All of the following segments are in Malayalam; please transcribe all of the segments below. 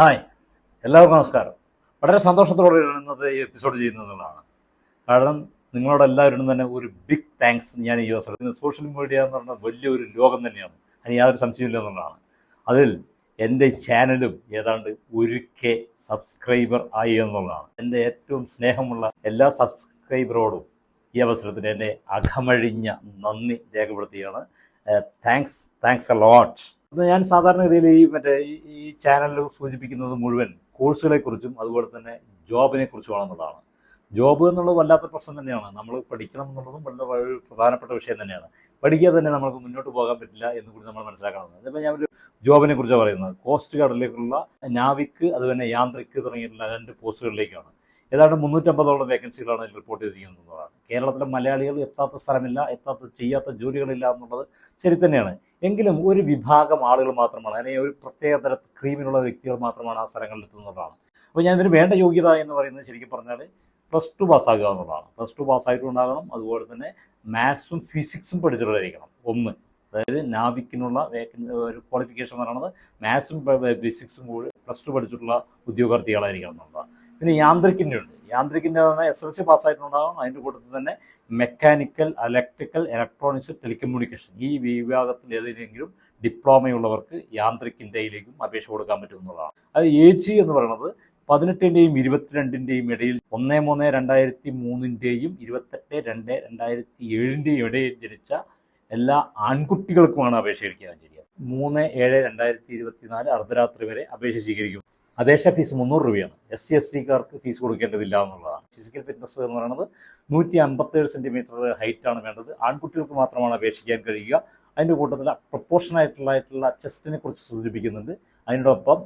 ഹായ്. എല്ലാവർക്കും നമസ്കാരം. വളരെ സന്തോഷത്തോടെ ഇന്നത്തെ ഈ എപ്പിസോഡ് ചെയ്യുന്നതെന്നുള്ളതാണ് കാരണം നിങ്ങളോട് എല്ലാവരോടും തന്നെ ഒരു ബിഗ് താങ്ക്സ് ഞാൻ ഈ അവസരത്തിൽ സോഷ്യൽ മീഡിയ എന്ന് പറഞ്ഞ വലിയൊരു ലോകം തന്നെയാണ്. അതിന് യാതൊരു സംശയമില്ല എന്നുള്ളതാണ്. അതിൽ എന്റെ ചാനലും ഏതാണ്ട് ഒരു കെ സബ്സ്ക്രൈബർ ആയി എന്നുള്ളതാണ്. എന്റെ ഏറ്റവും സ്നേഹമുള്ള എല്ലാ സബ്സ്ക്രൈബറോടും ഈ അവസരത്തിൽ എന്റെ അകമഴിഞ്ഞ നന്ദി രേഖപ്പെടുത്തുകയാണ്. താങ്ക്സ് താങ്ക്സ് എ ലോട്ട് ഞാൻ സാധാരണഗതിയിൽ ഈ മറ്റേ ഈ- ഈ ചാനലിൽ സൂചിപ്പിക്കുന്നത് മുഴുവൻ കോഴ്സുകളെ കുറിച്ചും അതുപോലെ തന്നെ ജോബിനെ കുറിച്ചുമാണെന്നുള്ളതാണ് ജോബ് എന്നുള്ളത് വല്ലാത്ത പ്രശ്നം തന്നെയാണ്. നമ്മൾ പഠിക്കണം എന്നുള്ളതും വളരെ ഒരു പ്രധാനപ്പെട്ട വിഷയം തന്നെയാണ്. പഠിക്കാതെ തന്നെ നമുക്ക് മുന്നോട്ട് പോകാൻ പറ്റില്ല എന്ന് കൂടി നമ്മൾ മനസ്സിലാക്കണം അതിപ്പോൾ ഞാൻ ഒരു ജോബിനെ കുറിച്ചാണ് പറയുന്നത്. കോസ്റ്റ് ഗാർഡിലേക്കുള്ള നാവിക്ക് അതുപോലെ യാന്ത്രിക്ക് തുടങ്ങിയിട്ടുള്ള രണ്ട് പോസ്റ്റുകളിലേക്കാണ് ഏതാണ്ട് മുന്നൂറ്റമ്പതോളം വേക്കൻസികളാണ് റിപ്പോർട്ട് ചെയ്തിരിക്കുന്നതാണ്. കേരളത്തിലെ മലയാളികൾ എത്താത്ത സ്ഥലമില്ല എത്താത്ത ചെയ്യാത്ത ജോലികളില്ല എന്നുള്ളത് ശരി തന്നെയാണ്. എങ്കിലും ഒരു വിഭാഗം ആളുകൾ മാത്രമാണ് അല്ലെങ്കിൽ ഒരു പ്രത്യേക തര ക്രീമിനുള്ള വ്യക്തികൾ മാത്രമാണ് ആ സ്ഥലങ്ങളിൽ എത്തുന്നതാണ്. അപ്പോൾ ഞാൻ ഇതിന് വേണ്ട യോഗ്യത എന്ന് പറയുന്നത് ശരിക്കും പറഞ്ഞാൽ പ്ലസ് ടു പാസ്സാകുക എന്നുള്ളതാണ്. പ്ലസ് ടു പാസ്സായിട്ടുണ്ടാകണം അതുപോലെ തന്നെ മാത്സും ഫിസിക്സും പഠിച്ചിട്ടുള്ളതായിരിക്കണം ഒന്ന് അതായത് നാവിക്കിനുള്ള ഒരു ക്വാളിഫിക്കേഷൻ എന്ന് പറയുന്നത് മാത്സും ഫിസിക്സും കൂടി പ്ലസ് ടു പഠിച്ചിട്ടുള്ള ഉദ്യോഗാർത്ഥികളായിരിക്കണം എന്നുള്ളതാണ്. പിന്നെ യാന്ത്രിക്കിന്റെ ഉണ്ട്. യാന്ത്രിക്കിന്റെ പറഞ്ഞാൽ എസ് എൽ സി പാസ്സായിട്ടുണ്ടാകും അതിന്റെ കൂട്ടത്തിൽ തന്നെ മെക്കാനിക്കൽ ഇലക്ട്രിക്കൽ ഇലക്ട്രോണിക്സ് ടെലികമ്മ്യൂണിക്കേഷൻ ഈ വിഭാഗത്തിൽ ഏതെങ്കിലും ഡിപ്ലോമയുള്ളവർക്ക് യാന്ത്രിക്കിന്റെയിലേക്കും അപേക്ഷ കൊടുക്കാൻ പറ്റുമെന്നുള്ളതാണ് അത് അത് ഏജ് എന്ന് പറയുന്നത് പതിനെട്ടിന്റെയും ഇരുപത്തിരണ്ടിന്റെയും ഇടയിൽ ഒന്ന് മൂന്ന് രണ്ടായിരത്തി മൂന്നിന്റെയും ഇരുപത്തെട്ട് രണ്ട് രണ്ടായിരത്തി ഏഴിന്റെയും ഇടയിൽ ജനിച്ച എല്ലാ ആൺകുട്ടികൾക്കുമാണ് അപേക്ഷ എടുക്കുക ചെയ്യുക. മൂന്ന് ഏഴ് രണ്ടായിരത്തി ഇരുപത്തിനാല് അർദ്ധരാത്രി വരെ അപേക്ഷ സ്വീകരിക്കും. അപേക്ഷ ഫീസ് മുന്നൂറ് രൂപയാണ്. എസ് സി എസ് ടിക്കാർക്ക് ഫീസ് കൊടുക്കേണ്ടതില്ല എന്നുള്ളതാണ്. ഫിസിക്കൽ ഫിറ്റ്നസ് എന്ന് പറയുന്നത് നൂറ്റി അമ്പത്തേഴ് സെന്റിമീറ്റർ ഹൈറ്റാണ് വേണ്ടത്. ആൺകുട്ടികൾക്ക് മാത്രമാണ് അപേക്ഷിക്കാൻ കഴിയുക. അതിന്റെ കൂട്ടത്തിൽ പ്രൊപ്പോർഷൻ ആയിട്ടുള്ള ചെസ്റ്റിനെ കുറിച്ച് സൂചിപ്പിക്കുന്നുണ്ട്. അതിനോടൊപ്പം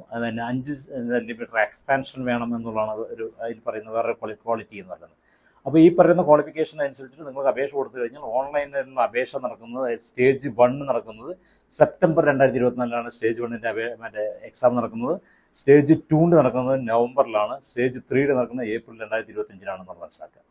അഞ്ച് സെന്റിമീറ്റർ എക്സ്പാൻഷൻ വേണം എന്നുള്ളതാണ് ഒരു അതിൽ പറയുന്ന വേറെ ക്വാളിറ്റി എന്ന് പറയുന്നത്. അപ്പോൾ ഈ പറയുന്ന ക്വാളിഫിക്കേഷൻ അനുസരിച്ചിട്ട് നിങ്ങൾക്ക് അപേക്ഷ കൊടുത്തു കഴിഞ്ഞാൽ ഓൺലൈനിലുള്ള അപേക്ഷ നടക്കുന്നത് സ്റ്റേജ് വൺ നടക്കുന്നത് സെപ്റ്റംബർ രണ്ടായിരത്തി ഇരുപത്തിനാലിലാണ് സ്റ്റേജ് വണ്ണിന്റെ അപേ മറ്റേ എക്സാം നടക്കുന്നത്. സ്റ്റേജ് ടൂണ്ട് നടക്കുന്നത് നവംബറിലാണ് സ്റ്റേജ് ത്രീയുടെ നടക്കുന്നത് ഏപ്രിൽ രണ്ടായിരത്തി ഇരുപത്തഞ്ചിനാണെന്ന് മനസ്സിലാക്കുക.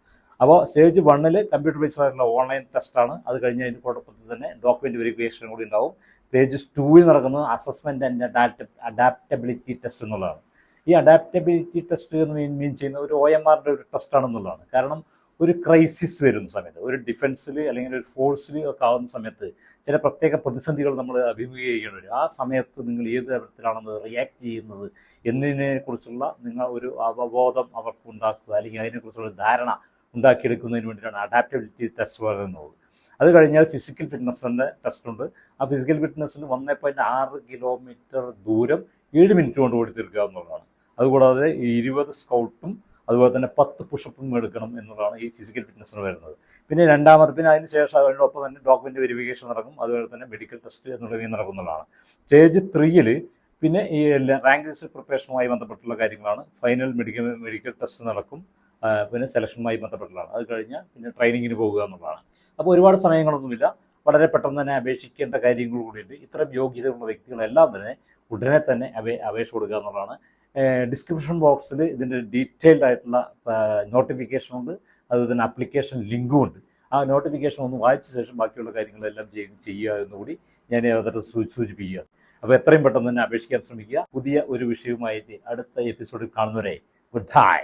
അപ്പോൾ സ്റ്റേജ് വണ്ണിൽ കമ്പ്യൂട്ടർ ബേസ്ഡ് ആയിട്ടുള്ള ഓൺലൈൻ ടെസ്റ്റാണ്. അത് കഴിഞ്ഞ് കൂട്ടത്തിൽ തന്നെ ഡോക്യുമെന്റ് വെരിഫിക്കേഷൻ കൂടി ഉണ്ടാവും. സ്റ്റേജ് ടൂവിൽ നടക്കുന്നത് assessment and adapt adaptability test എന്നുള്ളതാണ്. ഈ അഡാപ്റ്റബിലിറ്റി ടെസ്റ്റ് എന്ന് മീൻ മീൻ ചെയ്യുന്ന ഒരു ഒ എം ആറിന്റെ ഒരു ടെസ്റ്റാണെന്നുള്ളതാണ്. കാരണം ഒരു ക്രൈസിസ് വരുന്ന സമയത്ത് ഒരു ഡിഫൻസിൽ അല്ലെങ്കിൽ ഒരു ഫോഴ്സിൽ ഒക്കെ ആവുന്ന സമയത്ത് ചില പ്രത്യേക പ്രതിസന്ധികൾ നമ്മൾ അഭിമുഖീകരിക്കേണ്ടി വരും. ആ സമയത്ത് നിങ്ങൾ ഏത് തരത്തിലാണെന്ന് റിയാക്ട് ചെയ്യുന്നത് എന്നതിനെ കുറിച്ചുള്ള നിങ്ങൾ ഒരു അവബോധം അവർക്ക് ഉണ്ടാക്കുക അല്ലെങ്കിൽ അതിനെക്കുറിച്ചുള്ള ധാരണ ഉണ്ടാക്കിയെടുക്കുന്നതിന് വേണ്ടിയിട്ടാണ് അഡാപ്റ്റബിലിറ്റി ടെസ്റ്റ് പറയുന്നത്. അത് കഴിഞ്ഞാൽ ഫിസിക്കൽ ഫിറ്റ്നസിന്റെ ടെസ്റ്റ് ഉണ്ട്. ആ ഫിസിക്കൽ ഫിറ്റ്നസ്സിൽ ഒന്നേ പോയിന്റ് ആറ് കിലോമീറ്റർ ദൂരം ഏഴ് മിനിറ്റ് കൊണ്ട് ഓടി തീർക്കുക എന്നുള്ളതാണ്. അതുകൂടാതെ ഇരുപത് സ്കൗട്ടും അതുപോലെ തന്നെ പത്ത് പുഷപ്പും എടുക്കണം എന്നുള്ളതാണ് ഈ ഫിസിക്കൽ ഫിറ്റ്നസ്സിന് വരുന്നത്. പിന്നെ രണ്ടാമത് പിന്നെ അതിന് ശേഷം അതിനൊപ്പം തന്നെ ഡോക്യുമെന്റ് വെരിഫിക്കേഷൻ നടക്കും. അതുപോലെ തന്നെ മെഡിക്കൽ ടെസ്റ്റ് എന്നുള്ളവ നടക്കുന്നതാണ്. സ്റ്റേജ് ത്രീയിൽ പിന്നെ ഈ റാങ്ക് ലിസ്റ്റ് പ്രിപ്പറേഷനുമായി ബന്ധപ്പെട്ടുള്ള കാര്യങ്ങളാണ്. ഫൈനൽ മെഡിക്കൽ മെഡിക്കൽ ടെസ്റ്റ് നടക്കും. പിന്നെ സെലക്ഷനുമായി ബന്ധപ്പെട്ടുള്ളതാണ്. അത് കഴിഞ്ഞാൽ പിന്നെ ട്രെയിനിങ്ങിന് പോകുക എന്നുള്ളതാണ്. അപ്പോൾ ഒരുപാട് സമയങ്ങളൊന്നുമില്ല. വളരെ പെട്ടെന്ന് തന്നെ അപേക്ഷിക്കേണ്ട കാര്യങ്ങൾ കൂടിയുണ്ട്. ഇത്തരം യോഗ്യതയുള്ള വ്യക്തികളെല്ലാം തന്നെ ഉടനെ തന്നെ അപേ അപേക്ഷ കൊടുക്കുക എന്നുള്ളതാണ്. ഡിസ്ക്രിപ്ഷൻ ബോക്സിൽ ഇതിന്റെ ഡീറ്റെയിൽഡ് ആയിട്ടുള്ള നോട്ടിഫിക്കേഷൻ ഉണ്ട്. അതുപോലെ തന്നെ അപ്ലിക്കേഷൻ ലിങ്കും ഉണ്ട്. ആ നോട്ടിഫിക്കേഷൻ ഒന്ന് വായിച്ച ശേഷം ബാക്കിയുള്ള കാര്യങ്ങളെല്ലാം ചെയ്യും ചെയ്യുക എന്നുകൂടി ഞാൻ സൂ- സൂചിപ്പിക്കുക. അപ്പോൾ എത്രയും പെട്ടെന്ന് തന്നെ അപേക്ഷിക്കാൻ ശ്രമിക്കുക. പുതിയ ഒരു വിഷയവുമായിട്ട് അടുത്ത എപ്പിസോഡിൽ കാണുന്നവരെ ഗുഡ് ബൈ